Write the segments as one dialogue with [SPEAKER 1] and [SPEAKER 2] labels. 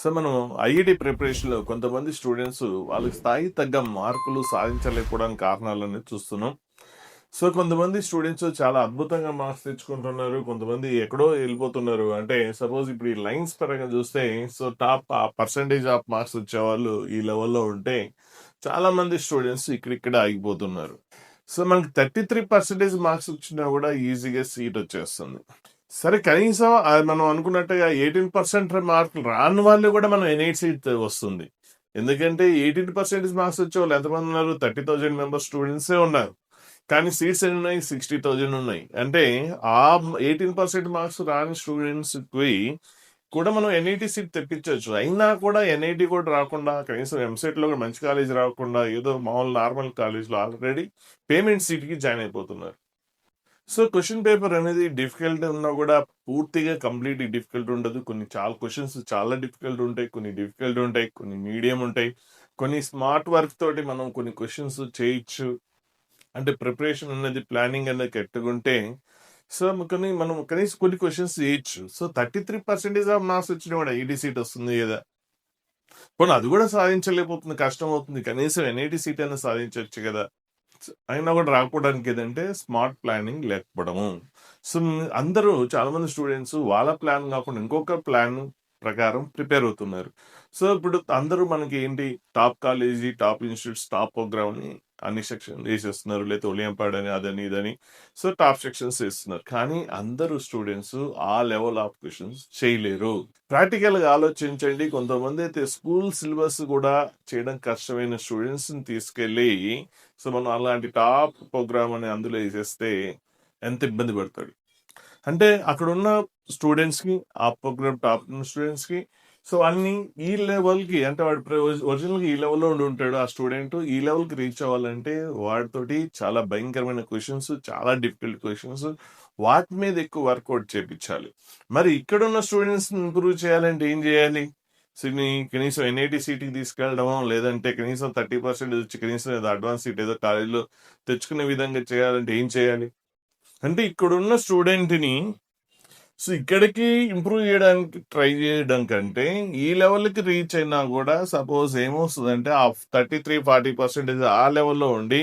[SPEAKER 1] So మనం IIT ప్రిపరేషన్లో కొంతమంది స్టూడెంట్స్ వాళ్ళకి స్థాయి తగ్గ మార్కులు సాధించలేకపోవడానికి కారణాలని చూస్తున్నాం. సో కొంతమంది స్టూడెంట్స్ చాలా అద్భుతంగా మార్క్స్ తెచ్చుకుంటున్నారు కొంతమంది ఎక్కడో వెళ్ళిపోతున్నారు. అంటే సపోజ్ ఇప్పుడు ఈ లైన్స్ పరంగా చూస్తే so top percentage of marks వచ్చేవాళ్ళు ఈ లెవెల్లో ఉంటే చాలా మంది స్టూడెంట్స్ ఇక్కడిక్కడ ఆగిపోతున్నారు. సో మనకి థర్టీ త్రీ పర్సెంటేజ్ మార్క్స్ వచ్చినా కూడా ఈజీగా సీట్ వచ్చేస్తుంది. సరే కనీసం మనం అనుకున్నట్టుగా ఎయిటీన్ పర్సెంట్ మార్కులు రాని వాళ్ళు కూడా మనం ఎన్ఐట్ సీట్ వస్తుంది. ఎందుకంటే ఎయిటీన్ పర్సెంటేజ్ మార్క్స్ వచ్చే వాళ్ళు ఎంతమంది ఉన్నారు? థర్టీ థౌజండ్ మెంబర్స్ స్టూడెంట్సే ఉన్నారు. కానీ సీట్స్ ఎన్ని ఉన్నాయి సిక్స్టీ థౌజండ్ ఉన్నాయి. అంటే ఆ ఎయిటీన్ పర్సెంట్ మార్క్స్ రాని స్టూడెంట్స్కి కూడా మనం ఎన్ఐటి సీట్ తెప్పించవచ్చు. అయినా కూడా ఎన్ఐటి కూడా రాకుండా కనీసం ఎంసెట్లో కూడా మంచి కాలేజ్ రాకుండా ఏదో మామూలు నార్మల్ కాలేజ్లో ఆల్రెడీ పేమెంట్ సీట్కి జాయిన్ అయిపోతున్నారు. సో క్వశ్చన్ పేపర్ అనేది డిఫికల్ట్ ఉన్నా కూడా పూర్తిగా కంప్లీట్ డిఫికల్ట్ ఉండదు. కొన్ని చాలా క్వశ్చన్స్ చాలా డిఫికల్ట్ ఉంటాయి కొన్ని డిఫికల్ట్ ఉంటాయి కొన్ని మీడియం ఉంటాయి. కొన్ని స్మార్ట్ వర్క్ తోటి మనం కొన్ని క్వశ్చన్స్ చేయొచ్చు. అంటే ప్రిపరేషన్ అనేది ప్లానింగ్ అనేది కట్టుకుంటే సో కొన్ని మనం కనీసం కొన్ని క్వశ్చన్స్ చేయొచ్చు. So thirty three percentage of marks వచ్చినా కూడా ఈడీ సీట్ వస్తుంది కదా. పోనీ అది కూడా సాధించలేకపోతుంది కష్టం అవుతుంది కనీసం ఎన్ఐటి సీట్ అయినా సాధించవచ్చు కదా. అయినా కూడా రాకపోవడానికి ఏదంటే స్మార్ట్ ప్లానింగ్ లేకపోవడము. సో అందరూ చాలా మంది స్టూడెంట్స్ వాళ్ళ ప్లాన్ కాకుండా ఇంకొక ప్లాన్ ప్రకారం ప్రిపేర్ అవుతున్నారు. సో ఇప్పుడు అందరూ మనకి ఏంటి top college top institutes top program అని అన్ని సెక్షన్ వేసేస్తున్నారు. లేదా ఒలియంపాడ్ అని అదని ఇదని. సో టాప్ సెక్షన్స్ వేస్తున్నారు. కానీ అందరూ స్టూడెంట్స్ ఆ లెవెల్ ఆఫ్ క్వశ్చన్స్ చేయలేరు. ప్రాక్టికల్గా ఆలోచించండి. కొంతమంది అయితే స్కూల్ సిలబస్ కూడా చేయడం కష్టమైన స్టూడెంట్స్ని తీసుకెళ్ళి సో మనం అలాంటి టాప్ ప్రోగ్రామ్ అని అందులో వేసేస్తే ఎంత ఇబ్బంది పడతాడు అంటే అక్కడ ఉన్న స్టూడెంట్స్కి ఆ ప్రోగ్రామ్ టాప్ స్టూడెంట్స్కి సో అన్ని ఈ లెవెల్కి అంటే వాడు ఒరిజినల్గా ఈ లెవెల్లో ఉండి ఉంటాడు ఆ స్టూడెంట్. ఈ లెవెల్కి రీచ్ అవ్వాలంటే వాడితోటి చాలా భయంకరమైన క్వశ్చన్స్ చాలా డిఫికల్ట్ క్వశ్చన్స్ వాటి మీద ఎక్కువ వర్కౌట్ చేయించాలి మరి ఇక్కడ ఉన్న స్టూడెంట్స్ ఇంప్రూవ్ చేయాలంటే ఏం చేయాలి? సిని కనీసం ఎన్ఐటి సీట్కి తీసుకెళ్ళడమో లేదంటే కనీసం థర్టీ పర్సెంట్ వచ్చి కనీసం ఏదో అడ్వాన్స్ సీట్ ఏదో కాలేజీలో తెచ్చుకునే విధంగా చేయాలంటే ఏం చేయాలి? అంటే ఇక్కడున్న స్టూడెంట్ని సో ఇక్కడికి ఇంప్రూవ్ చేయడానికి ట్రై చేయడం కంటే ఈ లెవెల్కి రీచ్ అయినా కూడా సపోజ్ ఏమొస్తుందంటే ఆ థర్టీ త్రీ ఫార్టీ పర్సెంటేజ్ ఆ లెవెల్లో ఉండి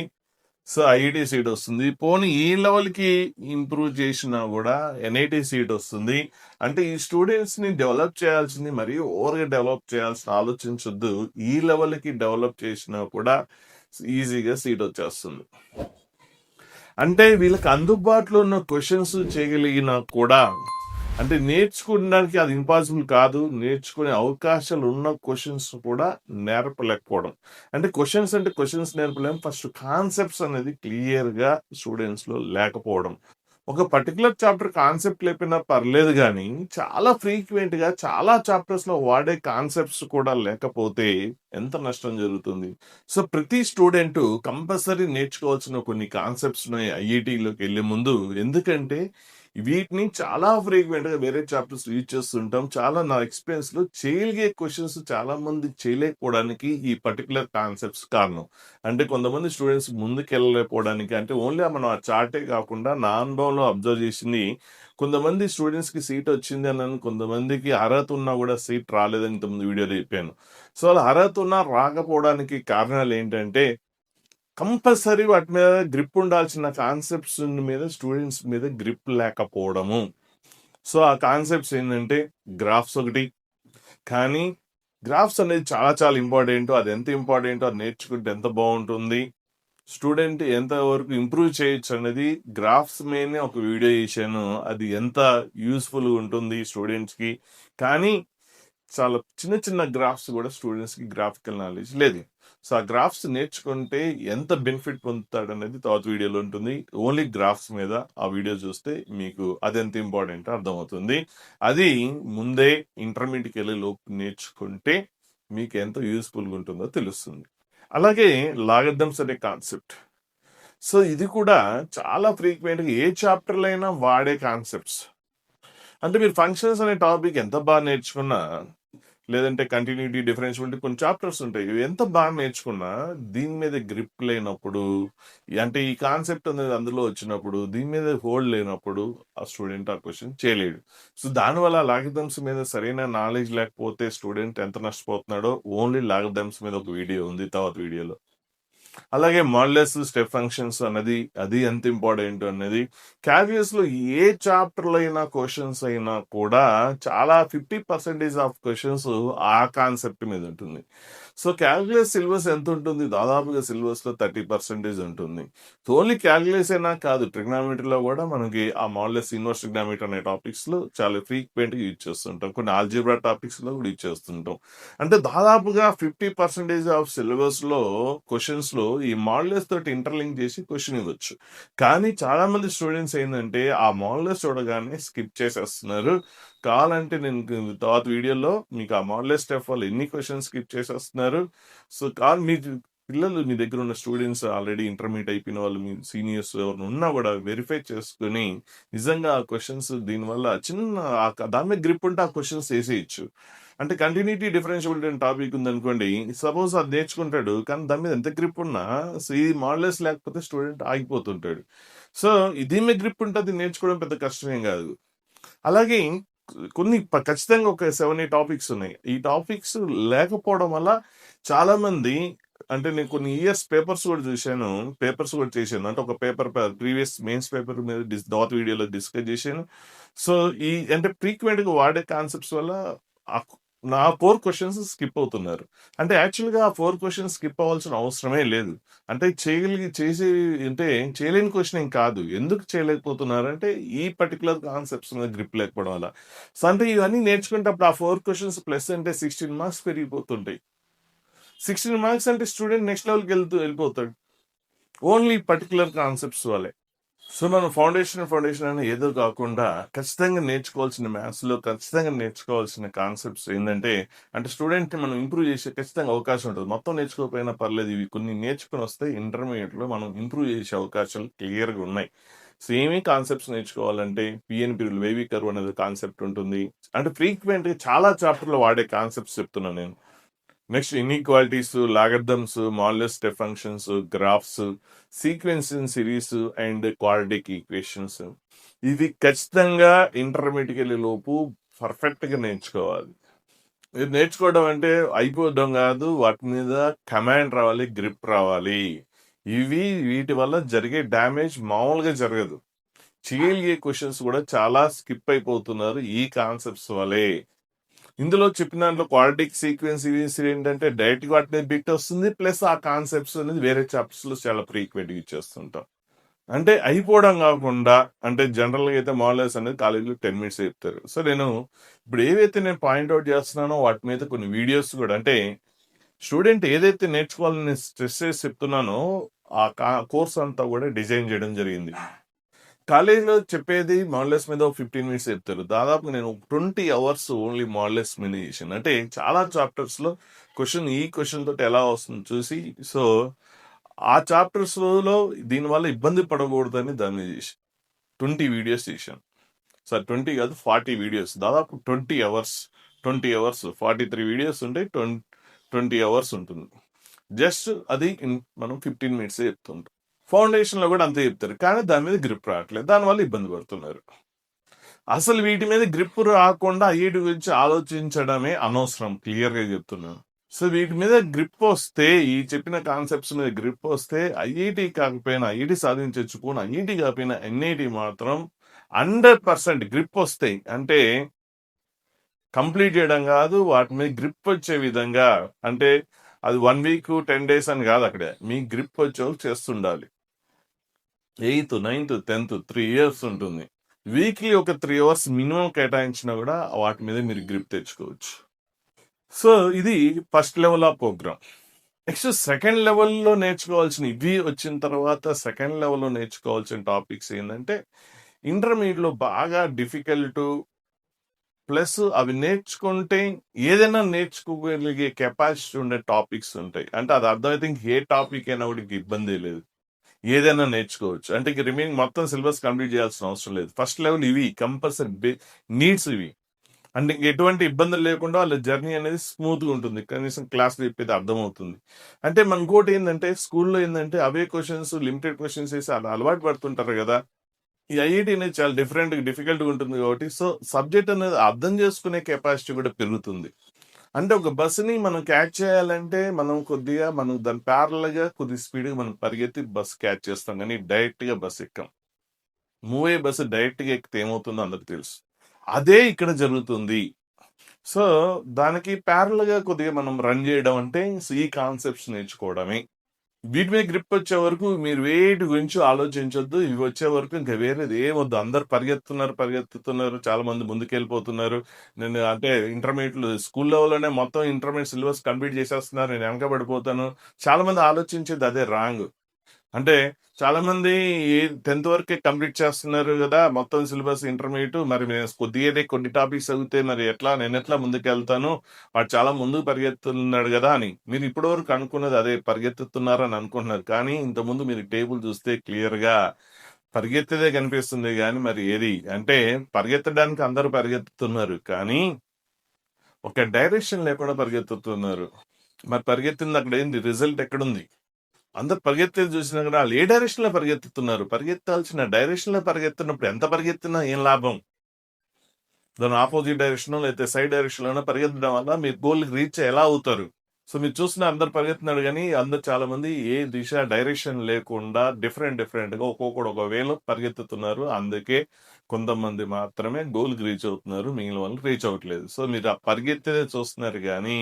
[SPEAKER 1] సో ఐఐటి సీట్ వస్తుంది. పోనీ ఈ లెవెల్కి ఇంప్రూవ్ చేసినా కూడా ఎన్ఐటి సీట్ వస్తుంది. అంటే ఈ స్టూడెంట్స్ని డెవలప్ చేయాల్సింది మరియు ఓవర్గా డెవలప్ చేయాల్సిన ఆలోచించొద్దు. ఈ లెవెల్కి డెవలప్ చేసినా కూడా ఈజీగా సీట్ వచ్చేస్తుంది. అంటే వీళ్ళకి అందుబాటులో ఉన్న క్వశ్చన్స్ చేయగలిగినా కూడా అంటే నేర్చుకోవడానికి అది ఇంపాసిబుల్ కాదు. నేర్చుకునే అవకాశాలు ఉన్న క్వశ్చన్స్ కూడా నేర్పలేకపోవడం. అంటే క్వశ్చన్స్ అంటే క్వశ్చన్స్ నేర్పలేము ఫస్ట్ కాన్సెప్ట్స్ అనేది క్లియర్గా స్టూడెంట్స్లో లేకపోవడం. ఒక పర్టికులర్ చాప్టర్ కాన్సెప్ట్ లేపినా పర్లేదు కానీ చాలా ఫ్రీక్వెంట్గా చాలా చాప్టర్స్లో వాడే కాన్సెప్ట్స్ కూడా లేకపోతే ఎంత నష్టం జరుగుతుంది? సో ప్రతి స్టూడెంట్ కంపల్సరీ నేర్చుకోవాల్సిన కొన్ని కాన్సెప్ట్స్ ఉన్నాయి ఐఐటిలోకి వెళ్ళే ముందు ఎందుకంటే వీటిని చాలా ఫ్రీక్వెంట్గా వేరే చాప్టర్స్ యూజ్ చేస్తుంటాం. చాలా నా ఎక్స్పీరియన్స్లో చేయగలిగే క్వశ్చన్స్ చాలామంది చేయలేకపోవడానికి ఈ పర్టికులర్ కాన్సెప్ట్స్ కారణం. అంటే కొంతమంది స్టూడెంట్స్ ముందుకెళ్ళలేకపోవడానికి అంటే ఓన్లీ మనం ఆ చార్టే కాకుండా నా అనుభవంలో అబ్జర్వ్ చేసింది కొంతమంది స్టూడెంట్స్కి సీట్ వచ్చింది అని కొంతమందికి అర్హత ఉన్నా కూడా సీట్ రాలేదని ఇంతకుముందు వీడియోలో చెప్పాను. సో అలా అర్హత ఉన్నా రాకపోవడానికి కారణాలు ఏంటంటే కంపల్సరీ వాటి మీద గ్రిప్ ఉండాల్సిన కాన్సెప్ట్స్ మీద స్టూడెంట్స్ మీద గ్రిప్ లేకపోవడము. సో ఆ కాన్సెప్ట్స్ ఏంటంటే గ్రాఫ్స్ ఒకటి. కానీ గ్రాఫ్స్ అనేది చాలా చాలా ఇంపార్టెంట్ అది ఎంత ఇంపార్టెంట్ అది నేర్చుకుంటే ఎంత బాగుంటుంది. స్టూడెంట్ ఎంత వరకు ఇంప్రూవ్ చేయొచ్చు అనేది గ్రాఫ్స్ మీదనే ఒక వీడియో చేశాను. అది ఎంత యూస్ఫుల్గా ఉంటుంది స్టూడెంట్స్కి కానీ చాలా చిన్న చిన్న గ్రాఫ్స్ కూడా స్టూడెంట్స్కి గ్రాఫికల్ నాలెడ్జ్ లేదు. సో ఆ గ్రాఫ్స్ నేర్చుకుంటే ఎంత బెనిఫిట్ పొందుతాడు అనేది తర్వాత వీడియోలో ఉంటుంది. ఓన్లీ గ్రాఫ్స్ మీద ఆ వీడియో చూస్తే మీకు అదెంత ఇంపార్టెంట్ అర్థమవుతుంది. అది ముందే ఇంటర్మీడియట్కి వెళ్ళే లోపు నేర్చుకుంటే మీకు ఎంత యూస్ఫుల్గా ఉంటుందో తెలుస్తుంది. అలాగే లాగద్దమ్స్ అనే కాన్సెప్ట్ సో ఇది కూడా చాలా ఫ్రీక్వెంట్గా ఏ చాప్టర్లో అయినా వాడే కాన్సెప్ట్స్ అంటే మీరు ఫంక్షన్స్ అనే టాపిక్ ఎంత బాగా నేర్చుకున్నా లేదంటే కంటిన్యూటీ డిఫరెన్స్ ఉంటే కొన్ని చాప్టర్స్ ఉంటాయి. ఇవి ఎంత బాగా నేర్చుకున్నా దీని మీద గ్రిప్ లేనప్పుడు అంటే ఈ కాన్సెప్ట్ అనేది అందులో వచ్చినప్పుడు దీని మీద హోల్డ్ లేనప్పుడు ఆ స్టూడెంట్ ఆ క్వశ్చన్ చేయలేడు సో దానివల్ల లాగిథమ్స్ మీద సరైన నాలెడ్జ్ లేకపోతే స్టూడెంట్ ఎంత నష్టపోతున్నాడో ఓన్లీ లాగిథమ్స్ మీద ఒక వీడియో ఉంది తర్వాత వీడియోలో అలాగే మాడ్లెస్ స్టెప్ ఫంక్షన్స్ అనేది అది ఎంత ఇంపార్టెంట్ అనేది క్యావియస్లో ఏ చాప్టర్లో అయినా క్వశ్చన్స్ అయినా కూడా చాలా ఫిఫ్టీ పర్సెంటేజ్ ఆఫ్ క్వశ్చన్స్ ఆ కాన్సెప్ట్ మీద ఉంటుంది. సో క్యాల్కులేస్ సిలబస్ ఎంత ఉంటుంది? దాదాపుగా సిలబస్లో థర్టీ పర్సెంటేజ్ ఉంటుంది. ఓన్లీ క్యాల్కులేస్ అయినా కాదు ట్రిగ్నామెట్రీలో కూడా మనకి ఆ మాడ్లెస్ ఇన్వర్స్ ట్రిగ్నామెట్రీ అనే టాపిక్స్లో చాలా ఫ్రీక్వెంట్గా యూజ్ చేస్తుంటాం. కొన్ని ఆల్జిబ్రా టాపిక్స్లో కూడా యూజ్ చేస్తుంటాం. అంటే దాదాపుగా ఫిఫ్టీ పర్సెంటేజ్ ఆఫ్ సిలబస్లో క్వశ్చన్స్లో ఈ మాడ్లెస్ తోటి ఇంటర్లింక్ చేసి క్వశ్చన్ ఇవ్వచ్చు. కానీ చాలా మంది స్టూడెంట్స్ ఏంటంటే ఆ మాడ్లెస్ చూడగానే స్కిప్ చేసేస్తున్నారు. కావాలంటే నేను తర్వాత వీడియోలో మీకు ఆ మోడల్స్ స్టెప్ వాళ్ళు ఎన్ని క్వశ్చన్స్ స్కిప్ చేసేస్తున్నారు. సో కాల్ మీ పిల్లలు మీ దగ్గర ఉన్న స్టూడెంట్స్ ఆల్రెడీ ఇంటర్మీడియట్ అయిపోయిన వాళ్ళు మీ సీనియర్స్ ఎవరు ఉన్నా కూడా వెరిఫై చేసుకుని నిజంగా ఆ క్వశ్చన్స్ దీనివల్ల చిన్న దాని మీద గ్రిప్ ఉంటే ఆ క్వశ్చన్స్ వేసేయచ్చు. అంటే కంటిన్యూటీ డిఫరెన్షియబిలిటీ అనే టాపిక్ ఉందనుకోండి సపోజ్ అది నేర్చుకుంటాడు కానీ దాని మీద ఎంత గ్రిప్ ఉన్నా సో ఈ మోడల్స్ లేకపోతే స్టూడెంట్ ఆగిపోతుంటాడు. సో ఇది మీద గ్రిప్ ఉంటే అది నేర్చుకోవడం పెద్ద కష్టమేం కాదు. అలాగే కొన్ని ఖచ్చితంగా ఒక సెవెన్ ఎయిట్ టాపిక్స్ ఉన్నాయి. ఈ టాపిక్స్ లేకపోవడం వల్ల చాలా మంది అంటే నేను కొన్ని ఇయర్స్ పేపర్స్ కూడా చూశాను పేపర్స్ కూడా చేశాను. అంటే ఒక పేపర్ ప్రీవియస్ మెయిన్స్ పేపర్ మీద డిస్ దాట్ వీడియోలో డిస్కస్ చేశాను. సో ఈ అంటే ఫ్రీక్వెంట్గా వాడే కాన్సెప్ట్స్ వల్ల ఆ- నా ఫోర్ క్వశ్చన్స్ స్కిప్ అవుతున్నారు. అంటే యాక్చువల్గా ఆ ఫోర్ క్వశ్చన్స్ స్కిప్ అవ్వాల్సిన అవసరమే లేదు. అంటే చేయగలిగి చేసే అంటే చేయలేని క్వశ్చన్ ఏం కాదు. ఎందుకు చేయలేకపోతున్నారు? అంటే ఈ పర్టికులర్ కాన్సెప్ట్స్ మీద గ్రిప్ లేకపోవడం వల్ల. సో అంటే ఇవన్నీ నేర్చుకునేటప్పుడు ఆ ఫోర్ క్వశ్చన్స్ ప్లస్ అంటే సిక్స్టీన్ మార్క్స్ పెరిగిపోతుంటాయి. సిక్స్టీన్ మార్క్స్ అంటే స్టూడెంట్ నెక్స్ట్ లెవెల్కి వెళ్తూ వెళ్ళిపోతాడు. ఓన్లీ పర్టికులర్ కాన్సెప్ట్స్ వల్లే. సో మనం ఫౌండేషన్ ఫౌండేషన్ అని ఏదో కాకుండా ఖచ్చితంగా నేర్చుకోవాల్సిన మ్యాథ్స్లో ఖచ్చితంగా నేర్చుకోవాల్సిన కాన్సెప్ట్స్ ఏంటంటే అంటే స్టూడెంట్ని మనం ఇంప్రూవ్ చేసే ఖచ్చితంగా అవకాశం ఉంటుంది. మొత్తం నేర్చుకోకపోయినా పర్లేదు ఇవి కొన్ని నేర్చుకుని వస్తే ఇంటర్మీడియట్లో మనం ఇంప్రూవ్ చేసే అవకాశాలు క్లియర్గా ఉన్నాయి. సో ఏమీ కాన్సెప్ట్స్ నేర్చుకోవాలంటే పిఎన్పి వేవీ కర్వ్ అనేది కాన్సెప్ట్ ఉంటుంది. అంటే ఫ్రీక్వెంట్గా చాలా చాప్టర్లో వాడే కాన్సెప్ట్స్ చెప్తున్నాను నేను. Next inequalities logarithms మాల్లెస్ step functions graphs sequence series and quadratic equations ఇవి ఖచ్చితంగా ఇంటర్మీడియట్ వెళ్ళే లోపు పర్ఫెక్ట్గా నేర్చుకోవాలి. ఇది నేర్చుకోవడం అంటే అయిపోవడం కాదు వాటి మీద కమాండ్ రావాలి గ్రిప్ రావాలి. ఇవి వీటి వల్ల జరిగే డ్యామేజ్ మామూలుగా జరగదు. చేయగలిగే క్వశ్చన్స్ కూడా చాలా స్కిప్ అయిపోతున్నారు ఈ కాన్సెప్ట్స్ వలే. ఇందులో చెప్పిన దాంట్లో క్వాలిటిక్ సీక్వెన్స్ సిరీస్ ఏంటంటే డైరెక్ట్ వాటి మీద బిట్ వస్తుంది ప్లస్ ఆ కాన్సెప్ట్స్ అనేది వేరే చాప్టర్స్లో చాలా ఫ్రీక్వెంట్ ఇచ్చేస్తుంటాం. అంటే అయిపోవడం కాకుండా అంటే జనరల్గా అయితే మోడల్స్ అనేది కాలేజీలో టెన్ మినిట్స్ చెప్తారు. సో నేను ఇప్పుడు ఏవైతే నేను పాయింట్అవుట్ చేస్తున్నానో వాటి మీద కొన్ని వీడియోస్ కూడా అంటే స్టూడెంట్ ఏదైతే నేర్చుకోవాలని స్ట్రెస్ చేసి చెప్తున్నానో ఆ కోర్స్ అంతా కూడా డిజైన్ చేయడం జరిగింది. కాలేజీలో చెప్పేది మాడ్లెస్ మీద ఫిఫ్టీన్ మినిట్స్ చెప్తారు. దాదాపు నేను ట్వంటీ అవర్స్ ఓన్లీ మాడ్లెస్ మీద చేసాను అంటే చాలా చాప్టర్స్లో క్వశ్చన్ ఈ క్వశ్చన్ తోటి ఎలా వస్తుంది చూసి సో ఆ చాప్టర్స్లో దీనివల్ల ఇబ్బంది పడకూడదని దాన్ని మీద చేసి ట్వంటీ వీడియోస్ చేశాను. సార్ ట్వంటీ కాదు ఫార్టీ వీడియోస్ దాదాపు twenty hours twenty hours forty three videos ఉంటే ట్వంటీ ట్వంటీ అవర్స్ ఉంటుంది. జస్ట్ అది మనం ఫిఫ్టీన్ మినిట్స్ చెప్తుంటాం. ఫౌండేషన్లో కూడా అంతే చెప్తారు. కానీ దాని మీద గ్రిప్ రావట్లేదు. దానివల్ల ఇబ్బంది పడుతున్నారు. అసలు వీటి మీద గ్రిప్ రాకుండా ఐఐటి గురించి ఆలోచించడమే అనవసరం. క్లియర్గా చెప్తున్నాను. సో వీటి మీద గ్రిప్ వస్తే ఈ చెప్పిన కాన్సెప్ట్స్ మీద గ్రిప్ వస్తే ఐఐటి కాకపోయినా ఐఐటి సాధించవచ్చు కూడా ఐఐటి కాకపోయినా ఎన్ఐటి మాత్రం హండ్రెడ్ పర్సెంట్ గ్రిప్ వస్తాయి అంటే కంప్లీట్ చేయడం కాదు వాటి మీద గ్రిప్ వచ్చే విధంగా అంటే అది వన్ వీక్ టెన్ డేస్ అని కాదు అక్కడే. మీ గ్రిప్ వచ్చే చేస్తుండాలి. Eighth ninth tenth three years ఉంటుంది. వీక్లీ ఒక త్రీ అవర్స్ మినిమం కేటాయించినా కూడా వాటి మీద మీరు గ్రిప్ తెచ్చుకోవచ్చు. సో ఇది first level of program. Next second లెవెల్లో నేర్చుకోవాల్సిన ఇవి వచ్చిన తర్వాత సెకండ్ లెవెల్లో నేర్చుకోవాల్సిన టాపిక్స్ ఏంటంటే ఇంటర్మీడియట్లో బాగా డిఫికల్ట్ ప్లస్ అవి నేర్చుకుంటే ఏదైనా నేర్చుకోగలిగే కెపాసిటీ ఉండే టాపిక్స్ ఉంటాయి. అంటే అది అర్థమైతే ఏ టాపిక్ అయినా కూడా ఇబ్బంది లేదు. ఏదైనా నేర్చుకోవచ్చు అంటే ఇంక రిమైనింగ్ మొత్తం సిలబస్ కంప్లీట్ చేయాల్సిన అవసరం లేదు ఫస్ట్ లెవెల్ ఇవి కంపల్సరీ నీడ్స్ ఇవి అంటే ఇంక ఎటువంటి ఇబ్బందులు లేకుండా వాళ్ళ జర్నీ అనేది స్మూత్‌గా ఉంటుంది. కనీసం క్లాస్ చెప్పేది అర్థమవుతుంది. అంటే మన ఇంకోటి స్కూల్‌లో ఏంటంటే అవే క్వశ్చన్స్ లిమిటెడ్ క్వశ్చన్స్ వేసి అలా అలవాటు పడుతుంటారు కదా ఈ ఐఐటి అనేది చాలా డిఫరెంట్‌గా డిఫికల్ట్‌గా ఉంటుంది కాబట్టి సో, సబ్జెక్ట్ అనేది అర్థం చేసుకునే కెపాసిటీ కూడా పెరుగుతుంది. అంటే ఒక బస్సుని మనం క్యాచ్ చేయాలంటే మనం కొద్దిగా మనం దాని ప్యారల్గా కొద్దిగా స్పీడ్‌గా మనం పరిగెత్తి బస్ క్యాచ్ చేస్తాం కానీ డైరెక్ట్‌గా బస్ ఎక్కాం మూవ్ అయ్యే బస్సు డైరెక్ట్‌గా ఎక్కితే ఏమవుతుందో అందరికి తెలుసు. అదే ఇక్కడ జరుగుతుంది. సో, దానికి ప్యారల్గా కొద్దిగా మనం రన్ చేయడం అంటే ఈ కాన్సెప్ట్స్ నేర్చుకోవడమే. వీటి మీద గ్రిప్ వచ్చే వరకు మీరు వేటి గురించి ఆలోచించొద్దు. ఇవి వచ్చే వరకు ఇంకా వేరేది ఏమొద్దు. అందరు పరిగెత్తున్నారు పరిగెత్తుతున్నారు. చాలా మంది ముందుకెళ్ళిపోతున్నారు. నేను అంటే ఇంటర్మీడియట్లు స్కూల్ లెవెల్‌లోనే మొత్తం ఇంటర్మీడియట్ సిలబస్ కంప్లీట్ చేసేస్తున్నారు. నేను వెనకబడిపోతాను. చాలా మంది ఆలోచించేది అదే రాంగ్. అంటే చాలా మంది ఏ 10థ్ వరకే కంప్లీట్ చేస్తున్నారు కదా మొత్తం సిలబస్ ఇంటర్మీడియట్ మరి కొద్దిగా కొన్ని టాపిక్స్ చదివితే మరి ఎట్లా నేను ఎట్లా ముందుకు ముందుకెళ్తాను? వాడు చాలా ముందుకు పరిగెత్తుతున్నాడు కదా అని. మీరు ఇప్పటి వరకు అనుకున్నది అదే పరిగెత్తుతున్నారని అనుకుంటున్నారు. కానీ ఇంతకుముందు మీరు టేబుల్ చూస్తే క్లియర్‌గా పరిగెత్తేదే కనిపిస్తుంది కానీ మరి ఏది అంటే పరిగెత్తడానికి అందరూ పరిగెత్తుతున్నారు. కానీ ఒక డైరెక్షన్ లేకుండా పరిగెత్తుతున్నారు. మరి పరిగెత్తింది అక్కడ ఏంది? రిజల్ట్ ఎక్కడుంది? అందరు పరిగెత్తేది చూసినా కూడా వాళ్ళు ఏ డైరెక్షన్‌లో పరిగెత్తుతున్నారు? పరిగెత్తాల్సిన డైరెక్షన్‌లో పరిగెత్తున్నప్పుడు ఎంత పరిగెత్తినా ఏం లాభం? దాని ఆపోజిట్ డైరెక్షన్లో లేకపోతే సైడ్ డైరెక్షన్‌లోనో పరిగెత్తడం వల్ల మీరు గోల్‌కి రీచ్ ఎలా అవుతారు? సో, మీరు చూసిన అందరు పరిగెత్తున్నాడు కానీ అందరూ చాలా మంది ఏ దిశ డైరెక్షన్ లేకుండా డిఫరెంట్ డిఫరెంట్‌గా ఒక్కొక్కడు ఒక వేలో పరిగెత్తుతున్నారు. అందుకే కొంతమంది మాత్రమే గోల్‌కి రీచ్ అవుతున్నారు. మిగిలిన వాళ్ళు రీచ్ అవ్వట్లేదు. సో, మీరు ఆ పరిగెత్తేదే చూస్తున్నారు కానీ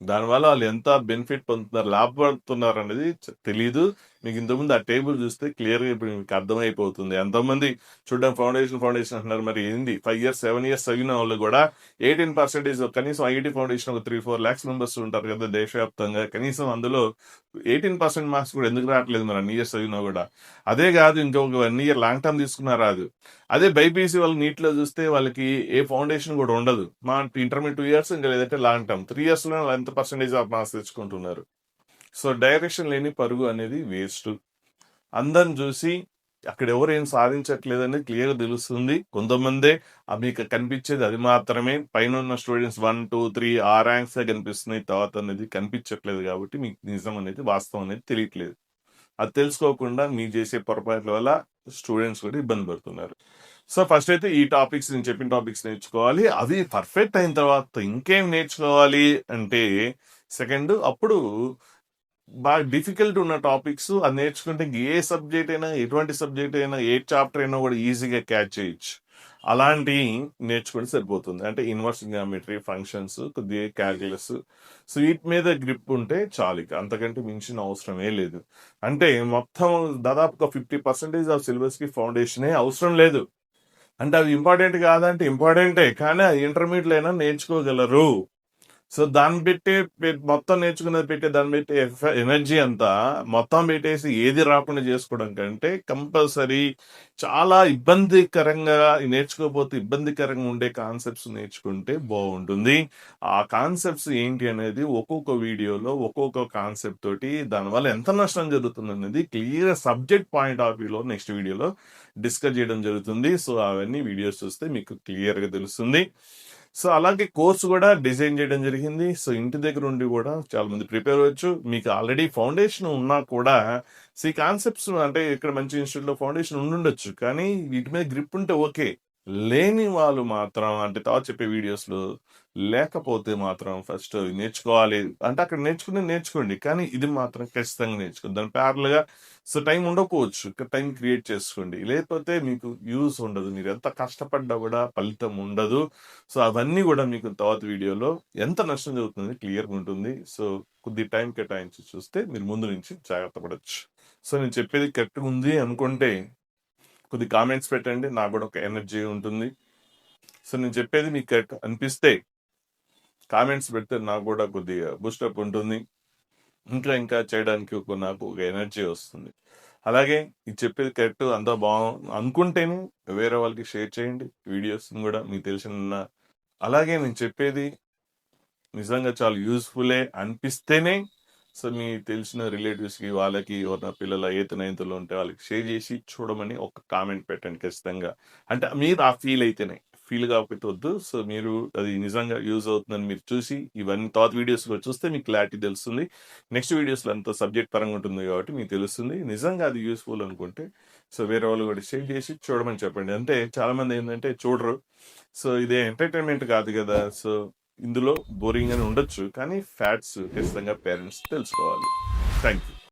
[SPEAKER 1] దానివల్ల వాళ్ళు ఎంత బెనిఫిట్ పొందుతున్నారు, లాభపడుతున్నారనేది అనేది తెలియదు మీకు ఇంతకుముందు ఆ టేబుల్ చూస్తే క్లియర్‌గా ఇప్పుడు మీకు అర్థమైపోతుంది. ఎంతోమంది చూడడం ఫౌండేషన్, ఫౌండేషన్ అంటున్నారు. మరి ఏంది ఫైవ్ ఇయర్స్, సెవెన్ ఇయర్స్ చదివిన వాళ్ళు కూడా ఎయిటీన్ పర్సెంటేజ్ కనీసం ఐఐటీ ఫౌండేషన్ ఒక 3, 4 లాక్స్ మెంబర్స్ ఉంటారు కదా! దేశవ్యాప్తంగా. కనీసం అందులో 18% మార్క్స్ కూడా ఎందుకు రావట్లేదు మరి అన్ని ఇయర్స్ చదివినా కూడా అదే కాదు ఇంకొక వన్ ఇయర్ లాంగ్ టర్మ్ తీసుకున్నా రాదు. అదే బైపీసీ వాళ్ళు నీట్‌లో చూస్తే వాళ్ళకి ఏ ఫౌండేషన్ కూడా ఉండదు. మా ఇంటర్మీడియట్ టూ ఇయర్స్ ఇంకా లేదంటే లాంగ్ టర్మ్. త్రీ ఇయర్స్లో ఎంత పర్సెంటేజ్ ఆఫ్ మార్క్స్ తెచ్చుకుంటున్నారు. సో, డైరెక్షన్ లేని పరుగు అనేది వేస్ట్ అందరిని చూసి అక్కడ ఎవరు ఏం సాధించట్లేదని క్లియర్‌గా తెలుస్తుంది. కొంతమందే మీకు కనిపించేది అది మాత్రమే. పైనున్న స్టూడెంట్స్ 1, 2, 3 ఆ ర్యాంక్స్ కనిపిస్తున్నాయి. తర్వాత అనేది కనిపించట్లేదు కాబట్టి మీకు నిజం అనేది వాస్తవం అనేది తెలియట్లేదు. అది తెలుసుకోకుండా మీరు చేసే పొరపాట్ల వల్ల స్టూడెంట్స్ కూడా ఇబ్బంది పడుతున్నారు. సో, ఫస్ట్ అయితే ఈ టాపిక్స్ నేను చెప్పిన టాపిక్స్ నేర్చుకోవాలి. అవి పర్ఫెక్ట్ అయిన తర్వాత ఇంకేం నేర్చుకోవాలి అంటే సెకండ్ అప్పుడు బాగా డిఫికల్ట్ ఉన్న టాపిక్స్ అది నేర్చుకుంటే ఏ సబ్జెక్ట్ అయినా, ఎటువంటి సబ్జెక్ట్ అయినా, ఏ చాప్టర్ అయినా కూడా ఈజీగా క్యాచ్ చేయొచ్చు. అలాంటి నేర్చుకుంటే సరిపోతుంది. అంటే ఇన్వర్స్ జియోమెట్రీ, ఫంక్షన్స్, కొద్దిగా క్యాల్కులస్ సో, వీటి మీద గ్రిప్ ఉంటే చాలిక. అంతకంటే మించిన అవసరమే లేదు. అంటే మొత్తం దాదాపుగా 50% ఆఫ్ సిలబస్‌కి ఫౌండేషనే అవసరం లేదు. అంటే అవి ఇంపార్టెంట్ కాదంటే ఇంపార్టెంటే. కానీ అది ఇంటర్మీడియట్ అయినా నేర్చుకోగలరు. సో, దాన్ని పెట్టి మొత్తం నేర్చుకున్నది పెట్టే దాన్ని పెట్టి ఎనర్జీ అంతా మొత్తం పెట్టేసి ఏది రాకుండా చేసుకోవడం కంటే కంపల్సరీ చాలా ఇబ్బందికరంగా నేర్చుకోకపోతే ఇబ్బందికరంగా ఉండే కాన్సెప్ట్స్ నేర్చుకుంటే బాగుంటుంది ఆ కాన్సెప్ట్స్ ఏంటి అనేది ఒక్కొక్క వీడియోలో ఒక్కొక్క కాన్సెప్ట్ తోటి దానివల్ల ఎంత నష్టం జరుగుతుందనేది క్లియర్ సబ్జెక్ట్ పాయింట్ ఆఫ్ వ్యూలో నెక్స్ట్ వీడియోలో డిస్కస్ చేయడం జరుగుతుంది. సో, అవన్నీ వీడియోస్ చూస్తే మీకు క్లియర్‌గా తెలుస్తుంది. సో, అలాగే కోర్స్ కూడా డిజైన్ చేయడం జరిగింది. సో, ఇంటి దగ్గర ఉండి కూడా చాలా మంది ప్రిపేర్ అవ్వచ్చు. మీకు ఆల్రెడీ ఫౌండేషన్ ఉన్నా కూడా సో, ఈ కాన్సెప్ట్స్ అంటే ఇక్కడ మంచి ఇన్‌స్టిట్యూట్‌లో ఫౌండేషన్ ఉండుండొచ్చు. కానీ వీటి మీద గ్రిప్ ఉంటే ఓకే. లేని వాళ్ళు మాత్రం అంటే తర్వాత చెప్పే వీడియోస్‌లో లేకపోతే మాత్రం ఫస్ట్ నేర్చుకోవాలి. అంటే అక్కడ నేర్చుకునేది నేర్చుకోండి. కానీ ఇది మాత్రం ఖచ్చితంగా నేర్చుకోండి. దాని ప్యారల్గా సో, టైం ఉండకపోవచ్చు. టైం క్రియేట్ చేసుకోండి. లేకపోతే మీకు యూస్ ఉండదు. మీరు ఎంత కష్టపడ్డా కూడా ఫలితం ఉండదు. సో, అవన్నీ కూడా మీకు తర్వాత వీడియోలో ఎంత నష్టం జరుగుతుంది క్లియర్‌గా ఉంటుంది. సో, కొద్ది టైం కేటాయించి చూస్తే మీరు ముందు నుంచి జాగ్రత్త పడవచ్చు సో, నేను చెప్పేది కరెక్ట్‌గా ఉంది అనుకుంటే కొద్ది కామెంట్స్ పెట్టండి. నాకు కూడా ఒక ఎనర్జీ ఉంటుంది. సో, నేను చెప్పేది మీకు కరెక్ట్ అనిపిస్తే కామెంట్స్ పెడితే నాకు కూడా కొద్దిగా బూస్టప్ ఉంటుంది. ఇంకా ఇంకా చేయడానికి ఒక నాకు ఒక ఎనర్జీ వస్తుంది. అలాగే ఇది చెప్పేది కరెక్ట్ అంతా బాగు అనుకుంటేనే వేరే వాళ్ళకి షేర్ చేయండి. వీడియోస్‌ని కూడా మీకు తెలిసిన అలాగే నేను చెప్పేది నిజంగా చాలా యూస్ఫుల్లే అనిపిస్తేనే సో, మీ తెలిసిన రిలేటివ్స్‌కి వాళ్ళకి ఎవరైనా పిల్లల ఎయిత్, నైన్త్‌లో ఉంటే వాళ్ళకి షేర్ చేసి చూడమని ఒక కామెంట్ పెట్టండి ఖచ్చితంగా. అంటే మీరు ఆ ఫీల్ అయితేనే. ఫీల్ కాకపోతే వద్దు. సో మీరు అది నిజంగా యూజ్ అవుతుందని మీరు చూసి ఇవన్నీ తర్వాత వీడియోస్ కూడా చూస్తే మీకు క్లారిటీ తెలుస్తుంది. నెక్స్ట్ వీడియోస్లో అంత సబ్జెక్ట్ పరంగా ఉంటుంది కాబట్టి మీకు తెలుస్తుంది. నిజంగా అది యూస్ఫుల్ అనుకుంటే సో వేరే వాళ్ళు కూడా షేర్ చేసి చూడమని చెప్పండి. అంటే చాలామంది ఏంటంటే చూడరు. సో ఇదే ఎంటర్టైన్మెంట్ కాదు కదా. సో ఇందులో బోరింగ్ అని ఉండొచ్చు కానీ ఫ్యాట్స్ ఖచ్చితంగా పేరెంట్స్ తెలుసుకోవాలి. Thank you